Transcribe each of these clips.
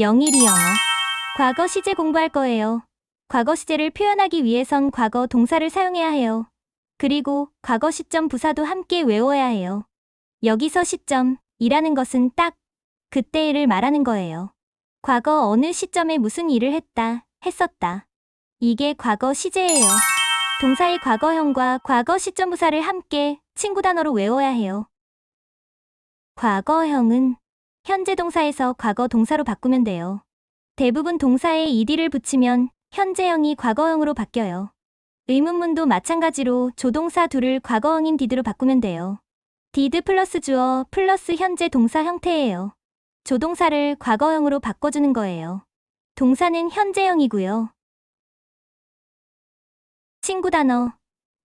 영일이 영어. 과거 시제 공부할 거예요. 과거 시제를 표현하기 위해선 과거 동사를 사용해야 해요. 그리고 과거 시점 부사도 함께 외워야 해요. 여기서 시점이라는 것은 딱 그때 일을 말하는 거예요. 과거 어느 시점에 무슨 일을 했다, 했었다. 이게 과거 시제예요. 동사의 과거형과 과거 시점 부사를 함께 친구 단어로 외워야 해요. 과거형은 현재 동사에서 과거 동사로 바꾸면 돼요. 대부분 동사에 ed를 붙이면 현재형이 과거형으로 바뀌어요. 의문문도 마찬가지로 조동사 둘을 과거형인 did로 바꾸면 돼요. did 플러스 주어 플러스 현재 동사 형태예요. 조동사를 과거형으로 바꿔주는 거예요. 동사는 현재형이고요. 친구 단어.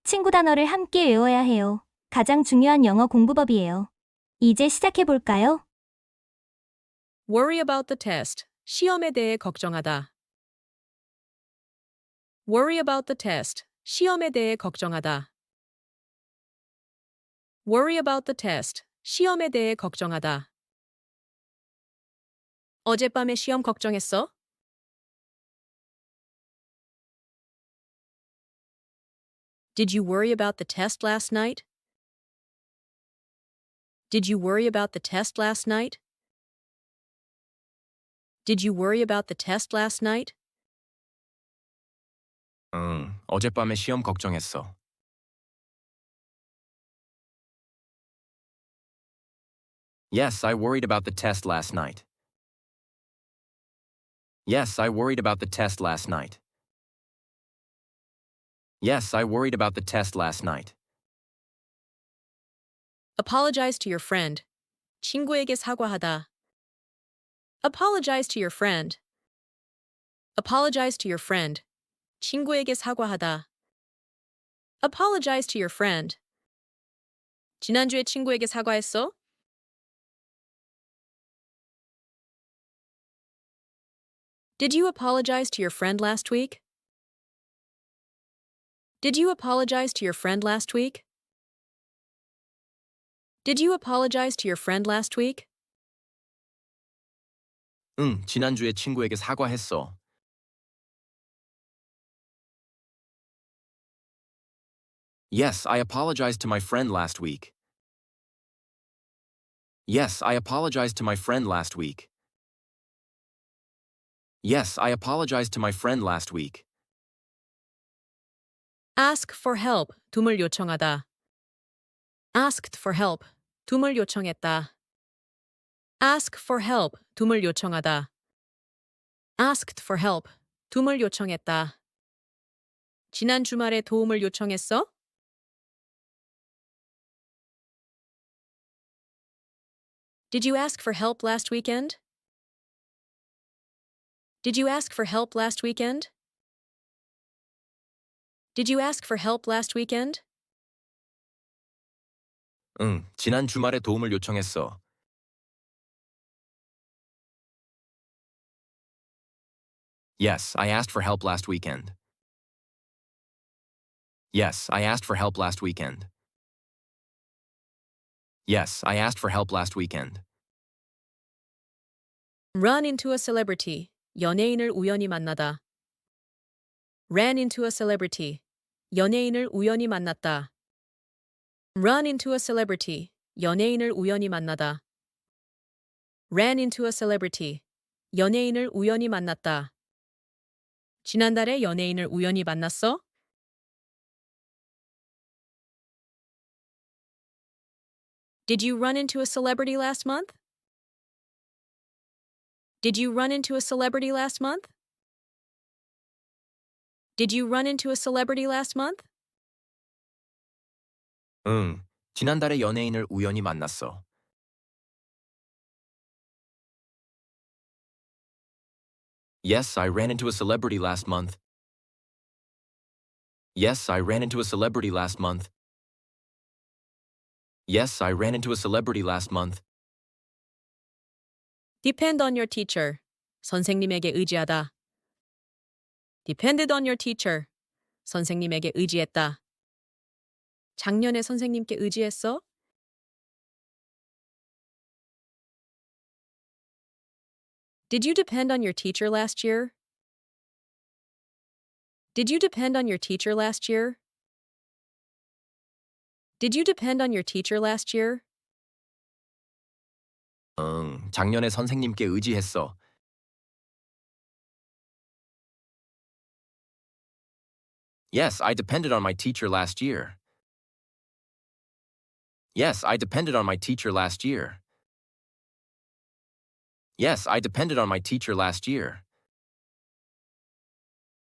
친구 단어를 함께 외워야 해요. 가장 중요한 영어 공부법이에요. 이제 시작해 볼까요? Worry about the test. 시험에 대해 걱정하다. Worry about the test. 시험에 대해 걱정하다. Worry about the test. 시험에 대해 걱정하다. 어젯밤에 시험 걱정했어? Did you worry about the test last night? Did you worry about the test last night? Did you worry about the test last night? 응, 어젯밤에 시험 걱정했어. Yes, I worried about the test last night. Yes, I worried about the test last night. Yes, I worried about the test last night. Apologize to your friend. 친구에게 사과하다. Apologize to your friend. Apologize to your friend. 친구에게 사과하다. Apologize to your friend. 지난주에 친구에게 사과했어? Did you apologize to your friend last week? Did you apologize to your friend last week? Did you apologize to your friend last week? 응, 지난주에 친구에게 사과했어. Yes, I apologized to my friend last week. Yes, I apologized to my friend last week. Yes, I apologized to my friend last week. Ask for help. 도움을 요청하다. Asked for help. 도움을 요청했다. Ask for help. 도움을 요청하다. Asked for help. 도움을 요청했다. 지난 주말에 도움을 요청했어? Did you ask for help last weekend? Did you ask for help last weekend? Did you ask for help last weekend? 응, 지난 주말에 도움을 요청했어. Yes, I asked for help last weekend. Yes, I asked for help last weekend. Yes, I asked for help last weekend. Run into a celebrity. 연예인을 우연히 만나다. Ran into a celebrity. 연예인을 우연히 만났다. Run into a celebrity. 연예인을 우연히 만나다. Ran into a celebrity. 연예인을 우연히 만났다. 지난달에 연예인을 우연히 만났어? 응, 지난달에 연예인을 우연히 만났어. Yes, I ran into a celebrity last month. Yes, I ran into a celebrity last month. Yes, I ran into a celebrity last month. Depend on your teacher. 선생님에게 의지하다. Depended on your teacher. 선생님에게 의지했다. 작년에 선생님께 의지했어? Did you depend on your teacher last year? Did you depend on your teacher last year? Did you depend on your teacher last year? 응, 작년에 선생님께 의지했어. Yes, I depended on my teacher last year. Yes, I depended on my teacher last year. Yes, I depended on my teacher last year.